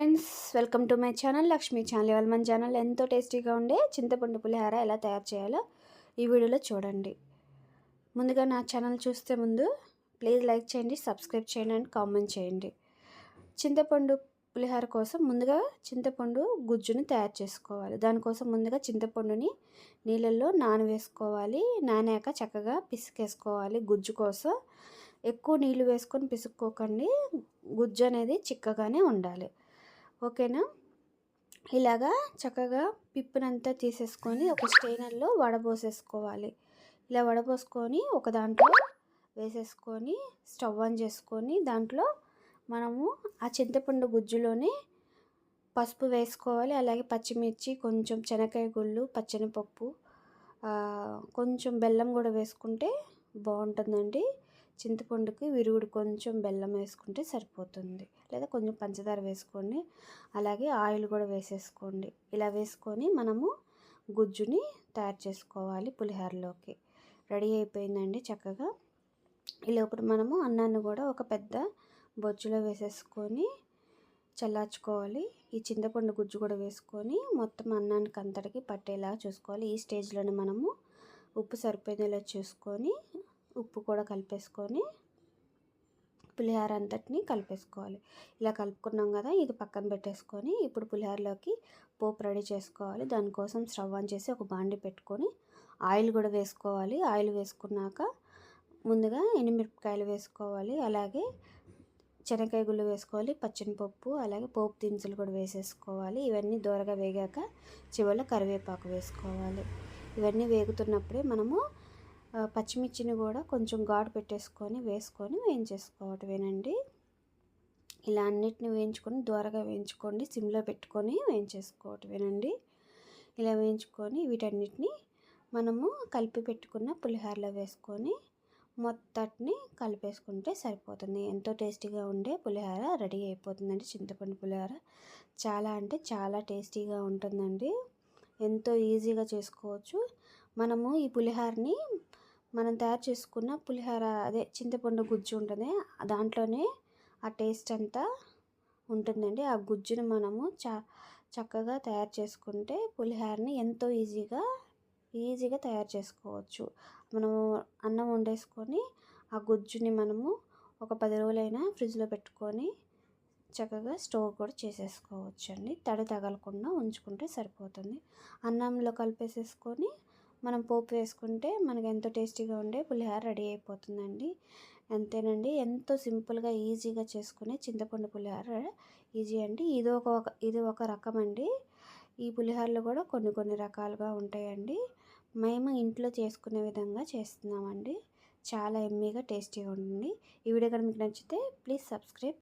Friends welcome to my channel Lakshmi channel ఇవాళ మన channel ఎంతో టేస్టీగా ఉండే చింతపండు పులిహార ఎలా తయారు చేయాలో ఈ వీడియోలో చూడండి. ముందుగా నా ఛానల్ చూస్తే ముందు ప్లీజ్ లైక్ చేయండి సబ్స్క్రైబ్ చేయండి అండ్ కామెంట్ చేయండి. చింతపండు పులిహార కోసం ముందుగా చింతపండు గుజ్జుని తయారు చేసుకోవాలి. దానికోసం ముందుగా చింతపండుని నీళ్ళల్లో నానవేసుకోవాలి. నానాక చక్కగా పిసికేసుకోవాలి గుజ్జు కోసం. ఎక్కువ నీళ్ళు వేసుకొని పిసుక్కోకండి. గుజ్జు అనేది చిక్కగానే ఉండాలి. ఓకేనా? ఇలాగా చక్కగా పిప్పునంతా తీసేసుకొని ఒక స్టెయినర్లో వడబోసేసుకోవాలి. ఇలా వడబోసుకొని ఒక దాంట్లో వేసేసుకొని స్టవ్ ఆన్ చేసుకొని దాంట్లో మనము ఆ చింతపండు గుజ్జులోనే పసుపు వేసుకోవాలి. అలాగే పచ్చిమిర్చి కొంచెం శనగకాయ గుళ్ళు పచ్చనిపప్పు కొంచెం బెల్లం కూడా వేసుకుంటే బాగుంటుందండి. చింతపండుకి విరుగుడు కొంచెం బెల్లం వేసుకుంటే సరిపోతుంది. లేదా కొంచెం పంచదార వేసుకోండి అలాగే ఆయిల్ కూడా వేసేసుకోండి. ఇలా వేసుకొని మనము గుజ్జుని తయారు చేసుకోవాలి పులిహోరలోకి. రెడీ అయిపోయిందండి చక్కగా. ఈ లోపల మనము అన్నాన్ని కూడా ఒక పెద్ద బొచ్చులో వేసేసుకొని చల్లార్చుకోవాలి. ఈ చింతపండు గుజ్జు కూడా వేసుకొని మొత్తం అన్నానికి అంతటికి పట్టేలా చూసుకోవాలి. ఈ స్టేజ్లోనే మనము ఉప్పు సరిపోయేలా చూసుకొని ఉప్పు కూడా కలిపేసుకొని పులిహోర అంతటిని కలిపేసుకోవాలి. ఇలా కలుపుకున్నాం కదా ఇది పక్కన పెట్టేసుకొని ఇప్పుడు పులిహోరలోకి పోపు రెడీ చేసుకోవాలి. దానికోసం స్టవ్ ఆన్ చేసి ఒక బాండి పెట్టుకొని ఆయిల్ కూడా వేసుకోవాలి. ఆయిల్ వేసుకున్నాక ముందుగా ఎండుమిరపకాయలు వేసుకోవాలి. అలాగే శనగకాయ గుళ్ళు వేసుకోవాలి పచ్చనిపప్పు అలాగే పోపు దినుసులు కూడా వేసేసుకోవాలి. ఇవన్నీ దూరగా వేగాక చివరిలో కరివేపాకు వేసుకోవాలి. ఇవన్నీ వేగుతున్నప్పుడే మనము పచ్చిమిర్చిని కూడా కొంచెం ఘాటు పెట్టేసుకొని వేసుకొని వేయించేసుకోవటమేనండి. ఇలా అన్నిటిని వేయించుకొని దూరగా వేయించుకోండి సిమ్లో పెట్టుకొని వేయించేసుకోవటమేనండి. ఇలా వేయించుకొని వీటన్నిటిని మనము కలిపి పెట్టుకున్న పులిహోరలో వేసుకొని మొత్తటిని కలిపేసుకుంటే సరిపోతుంది. ఎంతో టేస్టీగా ఉండే పులిహోర రెడీ అయిపోతుందండి. చింతపండు పులిహోర చాలా అంటే చాలా టేస్టీగా ఉంటుందండి. ఎంతో ఈజీగా చేసుకోవచ్చు. మనము ఈ పులిహోరని మనం తయారు చేసుకున్న పులిహోర అదే చింతపండు గుజ్జు ఉంటుంది. దాంట్లోనే ఆ టేస్ట్ అంతా ఉంటుందండి. ఆ గుజ్జును మనము చ చక్కగా తయారు చేసుకుంటే పులిహోరని ఎంతో ఈజీగా ఈజీగా తయారు చేసుకోవచ్చు. మనము అన్నం వండేసుకొని ఆ గుజ్జుని మనము ఒక పది రోజులైనా ఫ్రిడ్జ్లో పెట్టుకొని చక్కగా స్టోర్ కూడా చేసేసుకోవచ్చు అండి తడి తగలకుండా ఉంచుకుంటే సరిపోతుంది. అన్నంలో కలిపేసేసుకొని మనం పోపు వేసుకుంటే మనకు ఎంతో టేస్టీగా ఉండే పులిహోర రెడీ అయిపోతుందండి. అంతేనండి ఎంతో సింపుల్గా ఈజీగా చేసుకునే చింతపండు పులిహోర ఈజీ అండి. ఇది ఒక ఇది ఒక రకం అండి ఈ పులిహారలు కూడా కొన్ని కొన్ని రకాలుగా ఉంటాయండి. మేము ఇంట్లో చేసుకునే విధంగా చేస్తున్నామండి. చాలా ఎమ్మీగా టేస్టీగా ఉంటుంది ఈ వీడియో కనుక మీకు నచ్చితే ప్లీజ్ సబ్స్క్రైబ్